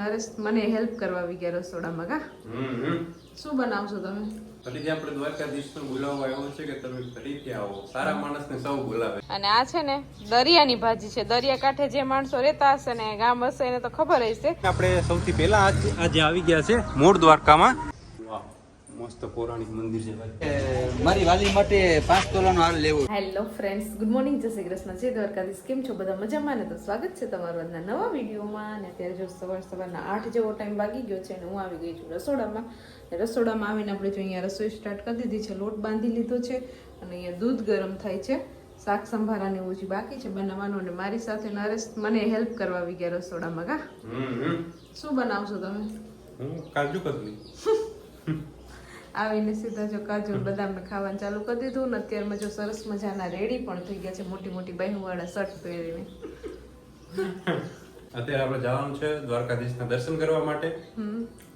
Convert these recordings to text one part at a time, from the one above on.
નરેશ મને હેલ્પ કરવા આવી ગયા રસોડામાં કા. શું બનાવશો તમે? ફરીથી આપણે દ્વારકાધીશનો બોલાવવા આવ્યો છે કે તમે ફરીથી આવો. સારા માણસને સૌ બોલાવે. અને આ છે ને દરિયાની ભાજી છે. દરિયા કાંઠે જે માણસો રહેતા હશે ને ગામ હશે એને તો ખબર હશે. આપણે સૌથી પહેલા આજે આવી ગયા છે મૂળ દ્વારકામાં. મસ્ત પૌરાણિક મંદિર છે મારી વાલી માટે પાંચ તોલાનો હાર લેવો. હેલો ફ્રેન્ડ્સ ગુડ મોર્નિંગ જય શ્રી કૃષ્ણ. જય દ્વારકાધીશ. કેમ છો બધા? મજામાં ને? તો સ્વાગત છે તમારું આજના નવા વિડીયોમાં. અને અત્યારે જો સવાર સવારના આઠ જેવો ટાઈમ વાગી ગયો છે અને હું આવી ગઈ છું રસોડામાં. રસોડામાં આવીને આપણે જો અહીંયા રસોઈ સ્ટાર્ટ કરી દીધી છે લોટ બાંધી લીધો છે અને અહીંયા દૂધ ગરમ થાય છે શાક સંભારાને એવું જે બાકી છે બનાવવાનું અને મારી સાથે નરેશ મને હેલ્પ કરવા આવી ગયા રસોડામાં કા. શું બનાવશો તમે? હું કાજુ કતરી આવીને સીધા જો કાજુ બદામને ખાવાનું ચાલુ કરી દીધું ને અત્યારમાં જો સરસ મજાના રેડી પણ થઈ ગયા છે મોટી મોટી બહેનવાળા શર્ટ પહેરીને. અત્યારે આપણે જવાનું છે દ્વારકાધીશના દર્શન કરવા માટે.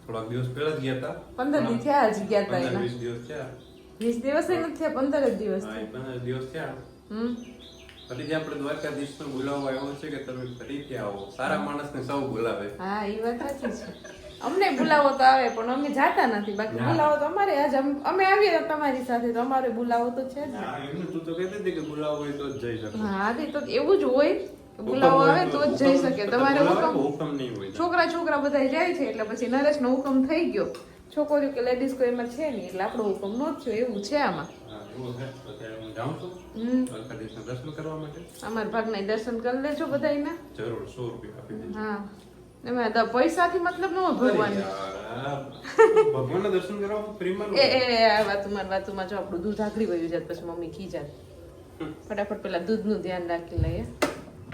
થોડાક દિવસ પહેલા જ ગયા હતા. પંદર દિવસ થયા જ ગયા તા એના. વીસ દિવસ થયા. વીસ દિવસ એ નથી થયા પંદર જ દિવસ પંદર દિવસ થયા. હમ. ફરીથી આપણે દ્વારકાધીશનો બોલાવવા આવ્યો છે કે તમે ફરીથી આવો. સારા માણસને સૌ બોલાવે. હા એ વાત સાચી છે. અમને બોલાવો તો આવે પણ અમે જાતા નથી. બાકી બોલાવો તો અમારે આજ અમ- આવીએ તો તમારી સાથે તો અમારે બોલાવો તો છે જ. ને. હા, તું તો કહેતી હતી કે બોલાવો હોય તો જ જઈ શકો. હા તે તો એવું જ હોય બોલાવો આવે તો જ જઈ શકે. તમારે હુકમ નહીં હોય. છોકરા છોકરા બધા જાય છે એટલે પછી નરેશનો હુકમ થઈ ગયો. છોકરીઓ કે લેડીઝ કોઈ એમાં છે નહીં એટલે આપણો હુકમ નો જ થયો એવું છે આમાં. અમારા ભાગના દર્શન કરી લેજો બધાયના. જરૂર સો રૂપિયા હા. પૈસાથી મતલબ ન હોય ભગવાન ભગવાનના દર્શન કરવા ફ્રીમાં એ એ વાતુમાં વાતુમાં જો આપણું દૂધ આખરી વયું જાય પછી મમ્મી ખીજાય. ફટાફટ પેલા દૂધનું ધ્યાન રાખી લઈએ.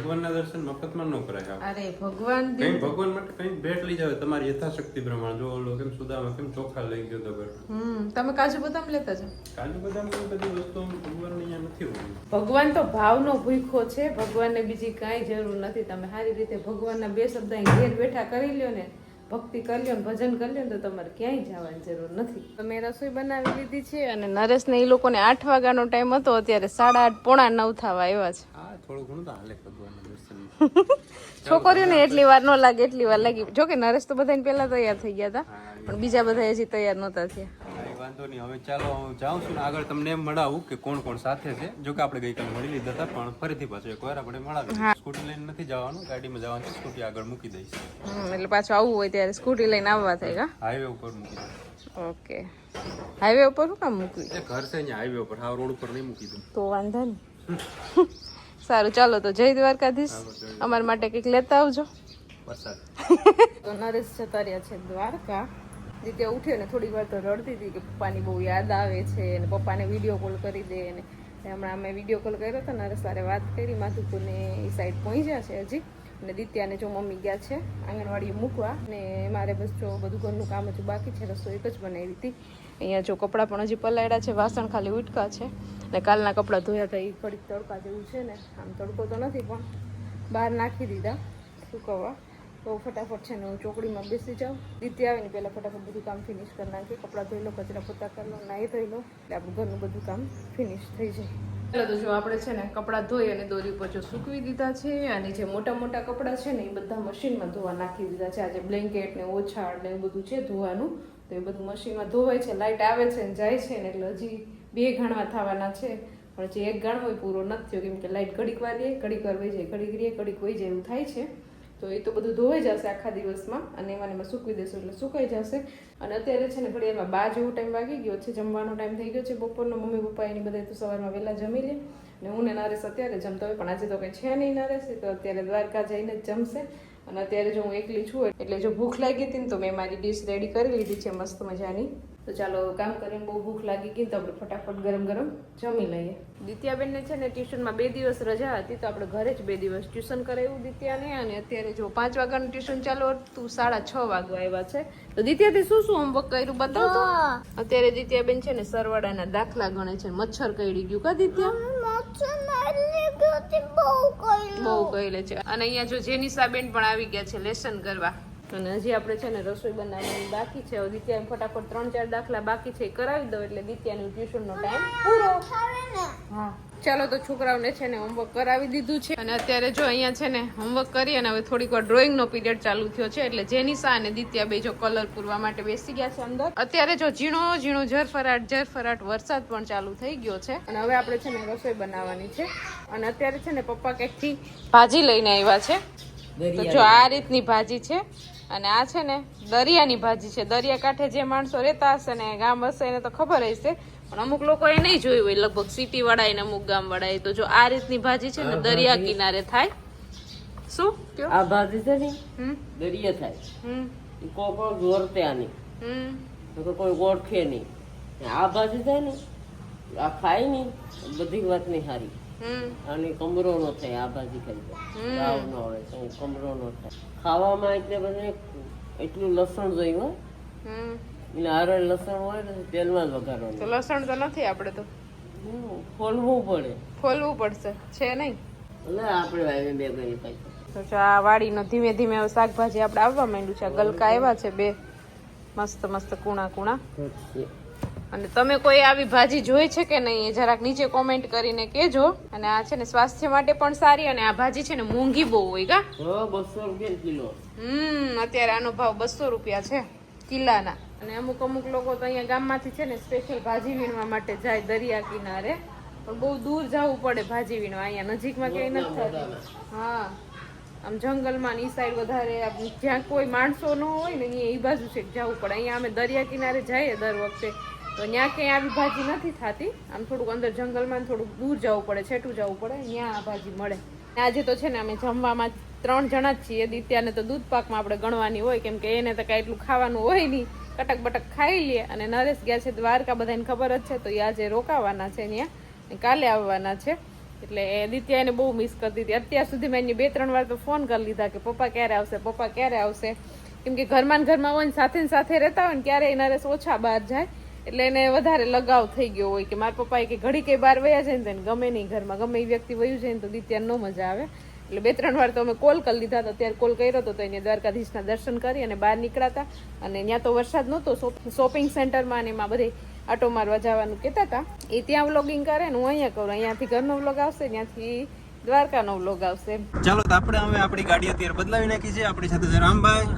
ભગવાનના દર્શન મફતમાં ન કરાય અરે ભગવાન કઈ ભગવાન માટે કઈ ભેટ લઈ જાવ તમારી યથાશક્તિ પ્રમાણે. જો ઓલો કેમ સુદામાં કેમ ચોખા લઈ ગયો તો હમ તમે કાજુ બદામ લેતા છો કાજુ બદામની બધી વસ્તુ ભગવાન અહીંયા નથી હોતી. ભગવાન તો ભાવનો ભૂખો છે ભગવાનને બીજી કાંઈ જરૂર નથી. તમે સારી રીતે ભગવાનના બે શબ્દ ઘેર બેઠા કરી લ્યો ને ભક્તિ કરી લો ને ભજન કરી લ્યો તો તમારે ક્યાંય જવાની જરૂર નથી. તમે રસોઈ બનાવી લીધી છે અને નરેશને એ લોકોને આઠ વાગ્યાનો ટાઈમ હતો અત્યારે સાડા આઠ પોણા નવ થવા આવ્યા છે. થોડું ઘણું તો હાલે ભગવાનના છોકરીઓને એટલી વાર ન લાગે એટલી વાર લાગી. જો કે નરેશ તો બધાને પહેલા તૈયાર થઈ ગયા હતા પણ બીજા બધા હજી તૈયાર નહોતા થયા. વાંધો નહીં. હવે ચાલો હું જાઉં છું ને આગળ તમને એમ મળાવું કે કોણ કોણ સાથે છે. જો કે આપણે ગઈકાલે મળી લીધા હતા પણ ફરીથી પાછું એકવાર આપણે મળાવી સ્કૂટી લઈને નથી જવાનું ગાડીમાં જવાનું છે સ્કૂટી આગળ મૂકી દઈશ. એટલે પાછું આવવું હોય ત્યારે સ્કૂટી લઈને આવવા થાય હાઈવે ઉપર મૂકી દઈશ ઓકે. હાઈવે ઉપર શું કામ મૂકવી? એ ઘર છે અહીંયા હાઈવે ઉપર હા રોડ ઉપર નહીં મૂકી દઉં. તો વાંધો નહીં. સારું ચાલો તો જય દ્વારકાધીશ. અમારા માટે કંઈક લેતા આવજો. તો નરેશ જતા રહ્યા છે દ્વારકા. રીતે ઉઠ્યો ને થોડી વાર તો રડતી હતી કે પપ્પાની બહુ યાદ આવે છે અને પપ્પાને વીડિયો કોલ કરી દે ને હમણાં અમે વીડિયો કોલ કર્યો હતો ને સારે વાત કરી માધુપુરને એ સાઈડ પહોંચ્યા છે હજી. અને દિત્યાને જો મમ્મી ગયા છે આંગણવાડીએ મૂકવા ને મારે બસ જો બધું ઘરનું કામ હજુ બાકી છે, રસોઈ એક જ બનાવી હતી. અહીંયા જો કપડાં પણ હજી પલાળ્યા છે, વાસણ ખાલી ઉટકા છે ને કાલના કપડાં ધોયા હતા, એ ઘડીક તડકા જેવું છે ને, આમ તડકો તો નથી પણ બહાર નાખી દીધા, સુકવવા. તો ફટાફટ છે ને હું ચોકડીમાં બેસી જાઉં. દીદી આવે ને પહેલાં ફટાફટ બધું કામ ફિનિશ કરી નાખીએ. કપડાં ધોઈ લો, કચરા પોતા કરી લો નાહી ધોઈ લો. એટલે આપણું ઘરનું બધું કામ ફિનિશ થઈ જાય. પહેલાં તો જો આપણે છે ને કપડાં ધોઈ અને દોરી ઉપર જો સૂકવી દીધા છે અને જે મોટા મોટા કપડાં છે ને એ બધા મશીનમાં ધોવા નાખી દીધા છે. આજે બ્લેન્કેટ ને ઓછાળ ને એવું બધું છે ધોવાનું. તો એ બધું મશીનમાં ધોવાય છે લાઇટ આવે છે ને જાય છે ને એટલે હજી બે ઘાણવા થવાના છે. પણ જે એક ગાણવો પૂરો નથી થયો. કેમ કે લાઇટ ઘડીક વાર રહે, ઘડીક વાર વહી જાય, ઘડીક રહે, ઘડીક વહી જાય એવું થાય છે. તો એ તો બધું ધોવાઈ જશે આખા દિવસમાં અને એમાં એમાં સૂકવી દેશું એટલે સુકાઈ જશે. અને અત્યારે છે ને ઘડિયાળમાં બાર જેવો ટાઈમ વાગી ગયો છે, જમવાનો ટાઈમ થઈ ગયો છે બપોરનો. મમ્મી, પપ્પા એની બધા તો સવારમાં વહેલા જમી લે ને હું ને નરેશ અત્યારે જમતો હોય, પણ આજે તો કંઈ છે નહીં નરેશ તો અત્યારે દ્વારકા જઈને જ જમશે. અને અત્યારે જો હું એકલી છું, એટલે જો ભૂખ લાગી હતી ને તો મેં મારી ડીશ રેડી કરી લીધી છે, મસ્ત મજાની. તો ચાલો કામ કરીને બહુ ભૂખ લાગી ગઈ તો આપણે ફટાફટ ગરમ ગરમ જમી લઈએ. દિત્યાબેનને છે ને ટ્યુશનમાં બે દિવસ રજા હતી તો આપણે ઘરે જ બે દિવસ ટ્યુશન કરાવ્યું દિત્યાને અને અત્યારે જો પાંચ વાગ્યાનું ટ્યુશન ચાલુ હતું સાડા છ વાગ્યા આવ્યા છે. તો દિત્યાથી શું શું હોમવર્ક કર્યું બતાવો અત્યારે દિત્યાબેન છે ને સરવાળાના દાખલા ગણે છે મચ્છર કઈડી ગયું કા દિત્યા? બહુ કહી લે છે. અને અહીંયા જો જેનિસાબેન પણ આવી ગયા છે લેસન કરવા. અને હજી આપણે છે ને રસોઈ બનાવવાની બાકી છે. દિત્યા ફટાફટ ત્રણ ચાર દાખલા બાકી છે એ કરાવી દો એટલે દિત્યાનું ટ્યુશનનો ટાઈમ પૂરો. હા. ચાલો તો છોકરાઓને છે ને હોમવર્ક કરાવી દીધું છે. અને અત્યારે જો અહીંયા છે ને હોમવર્ક કરી અને હવે થોડીક વાર ડ્રોઈંગનો પીરિયડ ચાલુ થયો છે એટલે જેનિસા અને દિત્યા બે જો કલર પૂરવા માટે બેસી ગયા છે અંદર. અત્યારે જો ઝીણો ઝીણો ઝરફરાટ ઝરફરાટ વરસાદ પણ ચાલુ થઈ ગયો છે. અને હવે આપણે છે ને રસોઈ બનાવવાની છે. અને અત્યારે છે ને પપ્પા ક્યાંકથી ભાજી લઈને આવ્યા છે. તો જો આ રીતની ભાજી છે અને આ છે ને દરિયાની ભાજી છે. દરિયા કાંઠે જે માણસો રહેતા હશે ને ગામ હશે એને તો ખબર હશે પણ અમુક લોકો એ નહીં જોયું હોય. લગભગ સિટી વાળા ને અમુક ગામ વાળા તો જો આ રીતની ભાજી છે ને દરિયા કિનારે થાય. શું? આ ભાજી છે ને દરિયા થાય. કોઈ કોઈ જોરતે આની. હમ. તો કોઈ ઓળખે નહીં. આ ભાજી થાય ને આ ખાય નહીં બધી વાત નહીં સારી હમ. આની કમરો નો થાય આ ભાજી. જાય તાવ નો આવે તો કમરો નો થાય. ખાવામાં એટલે બધે એટલું લસણ જોયું હમ. એટલે હારે લસણ હોય ને તેલમાં જ તો વઘારવાનું લસણ તો નથી આપણે તો. ફોલવું પડે. ફોલવું પડશે. છે નહીં? એટલે આપણે વાવી બે ભાઈ પાછી તો જો આ વાડીનો ધીમે ધીમે શાકભાજી આપણે આવવા માંડ્યું છે. ગલકા આવ્યા છે બે. મસ્ત મસ્ત કુણા કુણા. અને તમે કોઈ આવી ભાજી જોઈ છે કે નહીં એ જરાક નીચે કોમેન્ટ કરીને કહેજો. અને આ છે ને સ્વાસ્થ્ય માટે પણ સારી અને આ ભાજી છે ને મોંઘી બહુ હોય કા? બસો રૂપિયા કિલો. હમ અત્યારે આનો ભાવ બસો રૂપિયા છે કિલ્લાના. અને અમુક અમુક લોકો તો અહીંયા ગામમાંથી છે ને સ્પેશિયલ ભાજી વીણવા માટે જાય દરિયા કિનારે. પણ બહુ દૂર જવું પડે ભાજી વીણવા. અહીંયા નજીકમાં ક્યાંય નથી થતું. હા. આમ જંગલમાં ની સાઈડ વધારે જ્યાં કોઈ માણસો ન હોય ને અહીંયા એ બાજુ છે જવું પડે. અહીંયા અમે દરિયા કિનારે જઈએ દર વખતે. તો ત્યાં ક્યાંય આવી ભાજી નથી થતી. આમ થોડુંક અંદર જંગલમાં થોડુંક દૂર જવું પડે, છેટું જવું પડે, ત્યાં આ ભાજી મળે. આજે તો છે ને અમે જમવામાં ત્રણ જણા જ છીએ. દિત્યાને તો દૂધ પાકમાં આપણે ગણવાની હોય, કેમ કે એને તો કાંઈ એટલું ખાવાનું હોય નહીં. કટક બટક ખાઈ લઈએ. અને નરેશ ગયા છે દ્વારકા, બધાને ખબર જ છે, તો એ આજે રોકાવાના છે ત્યાં. કાલે આવવાના છે. એટલે એ દિત્યા એને બહુ મિસ કરતી હતી અત્યાર સુધી મેં એની બે, ત્રણ વાર તો ફોન કરી લીધા કે પપ્પા ક્યારે આવશે, પપ્પા ક્યારે આવશે. કેમ કે ઘરમાં ઘરમાં હોય ને સાથે સાથે રહેતા હોય ને, ક્યારેય નરેશ ઓછા બહાર જાય. એટલે એને વધારે લગાવ થઈ ગયો હોય કે મારા પપ્પાએ કે ઘડી કઈ બહાર વયા જાય ને તો ગમે નહીં ઘરમાં. ગમે એ વ્યક્તિ વયું જાય ને તો દિત્યાને ન મજા આવે. એટલે બે ત્રણ વાર તો અમે કોલ કરી લીધા હતા. ત્યારે કોલ કર્યો હતો તો એને દ્વારકાધીશના દર્શન કરી અને બહાર નીકળાતા અને ત્યાં તો વરસાદ નહોતો. શોપિંગ સેન્ટરમાં અને એમાં બધે આટો મારવા જવાનું કહેતા હતા. એ ત્યાં વ્લોગિંગ કરે ને હું અહીંયા કરું. અહીંયાથી ઘરનો વ્લોગ આવશે, ત્યાંથી દ્વારકાનો વ્લોગ આવશે. ચાલો તો આપણે હવે આપણી ગાડી અત્યારે બદલાવી નાખી છે. આપણી સાથે રામભાઈ,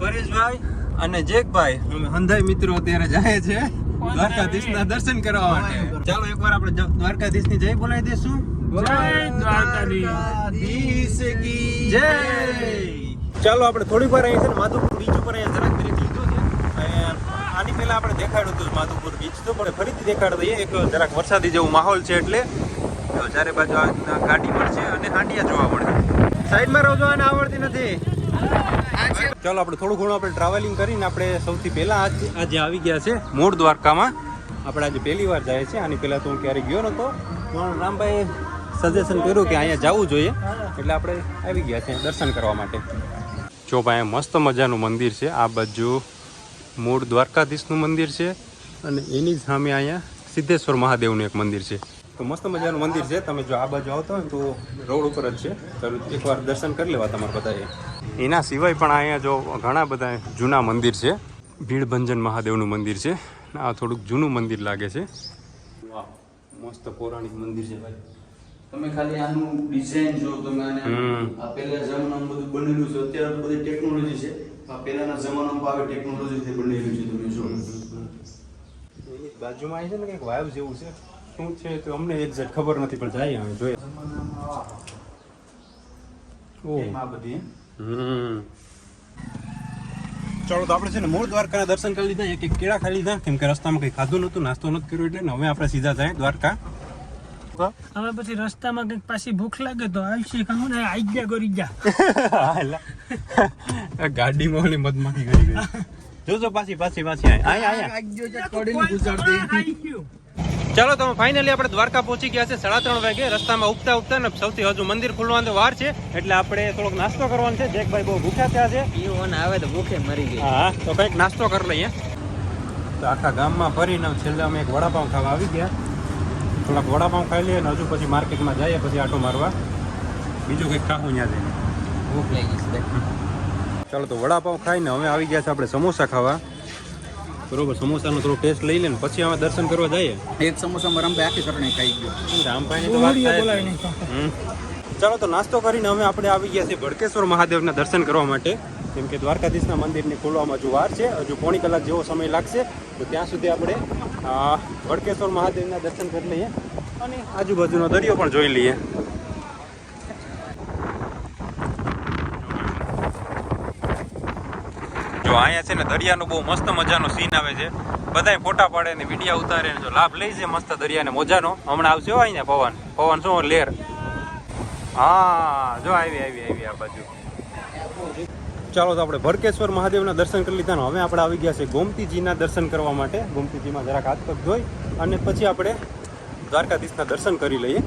પરેશભાઈ અને જેકભાઈ હંધાઈ મિત્રો અત્યારે જાય છે દ્વારકાધીશના દર્શન કરવા માટે. ચાલો એકવાર આપણે દ્વારકાધીશ દ્વારકાધીશની જય બોલાવી દઈશું જય ચાલો આપણે થોડી વાર અહીંયા છે ને માધુપુર બીચ ઉપર અહીંયા જરાક બ્રેક લીધો છે. આની પહેલા આપણે દેખાડ્યું હતું માધુપુર બીચ તો પણ ફરીથી દેખાડ દઈએ. એક જરાક વરસાદી જેવું માહોલ છે એટલે. ચારે બાજુ ગાડી મળશે અને હાંડિયા જોવા મળશે સાઈડમાં રહો આને આવડતી નથી. ચાલો, આપણે થોડું ઘણું આપણે ટ્રાવેલિંગ કરીને આપણે સૌથી પહેલા આજ આવી ગયા છે મૂળ દ્વારકામાં. આપણે આજે પહેલી વાર જાય છે. આની પહેલાં તો હું ક્યારેય ગયો નહોતો. પણ રામભાઈ સજેશન કર્યું કે અહીંયા જવું જોઈએ. એટલે આપણે આવી ગયા છે દર્શન કરવા માટે. જો ભાઈ મસ્ત મજાનું મંદિર છે. આ બાજુ મૂળ દ્વારકાધીશનું મંદિર છે. અને એની સામે અહીંયા સિદ્ધેશ્વર મહાદેવનું એક મંદિર છે. તો મસ્ત મજાનું મંદિર છે. તમે જો આ બાજુ આવતા હોય તો રોડ ઉપર જ છે. તો એકવાર દર્શન કરી લેવા તમારે બધાએ. એના સિવાય પણ અહીંયા જો ઘણા બધા જૂના મંદિર છે. ભીડભંજન મહાદેવનું મંદિર છે. આ થોડુંક જૂનું મંદિર લાગે છે. વાહ મસ્ત પૌરાણિક મંદિર છે ભાઈ. તમે ખાલી આનું ડિઝાઇન જો તમે આને આ પહેલા જમાનામાં બધું બનેલું છે. અત્યારે તો બધી ટેકનોલોજી છે. આ પહેલાના જમાનામાં આવી ટેકનોલોજીથી બનેલું છે તમે જો. બાજુમાં છે ને કંઈક વાયુ જેવું છે. શું છે તો અમને એક્ઝેક્ટ ખબર નથી પણ જાય અમે જોઈએ. ચાલો તો આપણે છે ને મૂળ દ્વારકાના દર્શન કરી લીધા એક એક કેળા ખાઈ લીધા કેમ કે રસ્તામાં કંઈ ખાધું નહોતું નાસ્તો નથી કર્યો એટલે ને હવે આપણે સીધા જાય દ્વારકા. હવે પછી રસ્તામાં કંઈક પાછી ભૂખ લાગે તો આવશે કહું ને આઈ ગયા ગરી ગયા હાલા. ગાડીમાં ઓલી મધમાખી કરી ગઈ. જોજો પાછી પાછી પાછી આય આય આઈ ગયું? ચાલો તો ફાઇનલી આપણે દ્વારકા પહોંચી ગયા છે સાડા ત્રણ વાગે. રસ્તામાં ઉગતા ઉગતા ને સૌથી હજુ મંદિર ખુલવાનો વાર છે. એટલે આપણે થોડોક નાસ્તો કરવાનો છે. જેકભાઈ બહુ ભૂખ્યા થયા છે. યુવાન આવે તો ભૂખે મરી ગઈ. હા તો કંઈક નાસ્તો કરી લઈએ. તો આખા ગામમાં ફરીને છેલ્લે અમે એક વડાપાઉં ખાવા આવી ગયા. થોડાક વડાપાઉં ખાઈ લઈએ અને હજુ પછી માર્કેટમાં જઈએ પછી આટો મારવા. બીજું કંઈક ખાવું ત્યાં જઈને. ભૂખ લાગી છે. ચાલો તો વડાપાઉં ખાઈને હવે આવી ગયા છે આપણે સમોસા ખાવા. બરોબર સમોસાનો થોડો ટેસ્ટ લઈ લે ને પછી અમે દર્શન કરવા જઈએ. એક સમોસામાં રંભાઈ આખી સરણે ખાઈ ગયો. રામભાઈ તો વાત. ચાલો તો નાસ્તો કરીને અમે આપણે આવી ગયા છીએ ભડકેશ્વર મહાદેવના દર્શન કરવા માટે. કેમ કે દ્વારકાધીશના મંદિરને ખોલવામાં હજુ વાર છે હજુ પોણી કલાક જેવો સમય લાગશે. તો ત્યાં સુધી આપણે ભડકેશ્વર મહાદેવના દર્શન કરી લઈએ અને આજુબાજુનો દરિયો પણ જોઈ લઈએ. અહીંયા છે ને દરિયાનો બહુ મસ્ત મજાનો સીન આવે છે. બધાય ફોટા પાડે ને વીડિયો ઉતારે જો લાભ લઈ છે મસ્ત દરિયાને મોજાનો. હમણાં આવશે અહીંયા પવન. પવન શું લેર. હા, જો આવી આવી આવી આ બાજુ. ચાલો તો આપણે ભરકેશ્વર મહાદેવના દર્શન કરી લીધા હવે આપણે આવી ગયા છે ગોમતીજીના દર્શન કરવા માટે. ગોમતીજીમાં જરાક હાથ પગ ધોઈ અને પછી આપણે દ્વારકાધીશના દર્શન કરી લઈએ.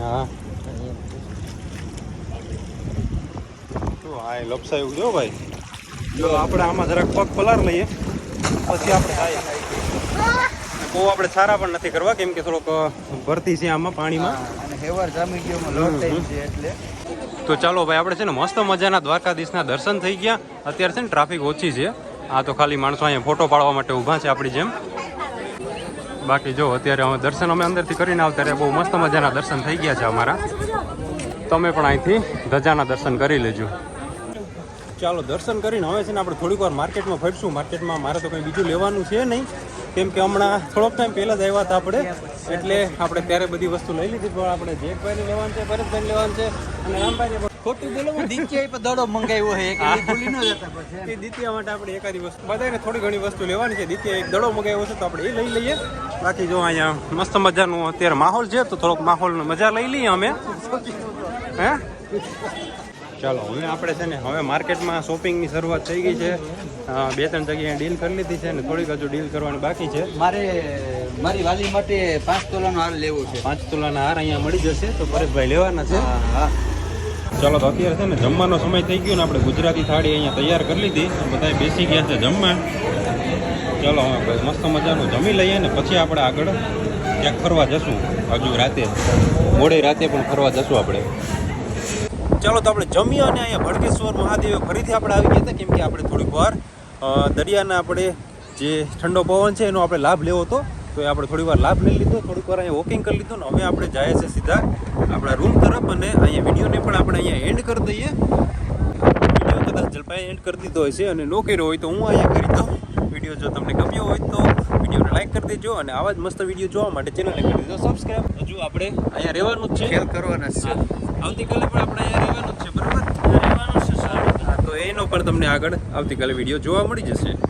હા. તો હા એ લપસાયું જો ભાઈ. જો આપણે આમાં જરાક પગ પલાર લઈએ. પછી આપણે જાય બહુ આપણે સારા પણ નથી કરવા કેમ કે થોડોક ભરતી છે આમાં પાણીમાં. અને હેવાર જામી ગયો લોટ છે એટલે. તો ચાલો ભાઈ આપણે છે ને મસ્ત મજાના દ્વારકાધીશના દર્શન થઈ ગયા. અત્યારે છે ને ટ્રાફિક ઓછી છે. આ તો ખાલી માણસો અહીંયા ફોટો પાડવા માટે ઊભા છે આપણી જેમ. બાકી જો અત્યારે અમે દર્શન અમે અંદરથી કરીને આવતા રહ્યા. બહુ મસ્ત મજાના દર્શન થઈ ગયા છે અમારા. તમે પણ અહીંથી ધજાના દર્શન કરી લેજો. ચાલો દર્શન કરીને હવે છે ને આપણે થોડીક વાર માર્કેટમાં ફરશું. માર્કેટમાં મારે તો કંઈ બીજું લેવાનું છે નહીં. કેમ કે હમણાં થોડોક ટાઈમ પહેલાં જ આવ્યા હતા આપણે. એટલે આપણે ત્યારે બધી વસ્તુ લઈ લીધી. પણ આપણે જેકભાઈને લેવાનું છે ભરતભાઈને લેવાનું છે અને રામભાઈને ખોટું બોલો દીકરી પર દડો મંગાવ્યો છે એક ભૂલી ન જતા પછી એ માટે આપણે એકાદી વસ્તુ બધાને થોડી ઘણી વસ્તુ લેવાની છે. દીત્યા એક દડો મંગાવ્યો છે તો આપણે એ લઈ લઈએ. બાકી જો અહીંયા મસ્ત મજાનું અત્યારે માહોલ છે તો થોડોક માહોલનો મજા લઈ લઈએ અમે. હે? ચાલો હવે આપણે છે ને હવે માર્કેટમાં શોપિંગની શરૂઆત થઈ ગઈ છે. બે ત્રણ જગ્યાએ ડીલ કરી લીધી છે ને થોડીક હજુ ડીલ કરવાની બાકી છે. મારે મારી વાલી માટે પાંચ તોલાનો હાર લેવો છે. પાંચ તોલાના હાર અહીંયા મળી જશે તો પરેશભાઈ લેવાના છે. ચાલો તો અત્યારે છે ને જમવાનો સમય થઈ ગયો ને આપણે ગુજરાતી થાળી અહીંયા તૈયાર કરી લીધી. બધા બેસી ગયા છે જમવા. ચાલો હવે મસ્ત મજાનું જમી લઈએ ને પછી આપણે આગળ ક્યાંક ફરવા જશું. હજુ રાતે મોડે રાતે પણ ફરવા જશું આપણે. ચાલો તો આપણે જમીએ અને અહીંયા ભડકેશ્વર મહાદેવ ફરીથી આપણે આવી ગયા હતા. કેમ કે આપણે થોડીક વાર દરિયાના આપણે જે ઠંડો પવન છે એનો આપણે લાભ લેવો હતો. તો એ આપણે થોડી વાર લાભ લઈ લીધો થોડીક વાર અહીંયા વોકિંગ કરી લીધું ને હવે આપણે જાય છે સીધા આપણા રૂમ તરફ અને અહીંયા વિડીયોને પણ આપણે અહીંયા એન્ડ કરી દઈએ. વીડિયો કદાચ જલપાઈ એન્ડ કરી દીધો હોય છે અને ન કર્યો હોય તો હું અહીંયા કરી દઉં. વીડિયો જો તમને ગમ્યો હોય તો વિડીયોને લાઈક કરી દેજો અને આવા જ મસ્ત વીડિયો જોવા માટે ચેનલને કરી દેજો. સબસ્ક્રાઈબ હજુ આપણે અહીંયા રહેવાનું જ છે. ખેલ કરવાના છે. આવતીકાલે પણ આપણે અહીંયા રહેવાનું જ છે, બરાબર? રહેવાનું છે, સારું. હા, તો એનો પણ તમને આગળ આવતીકાલે વીડિયો જોવા મળી જશે.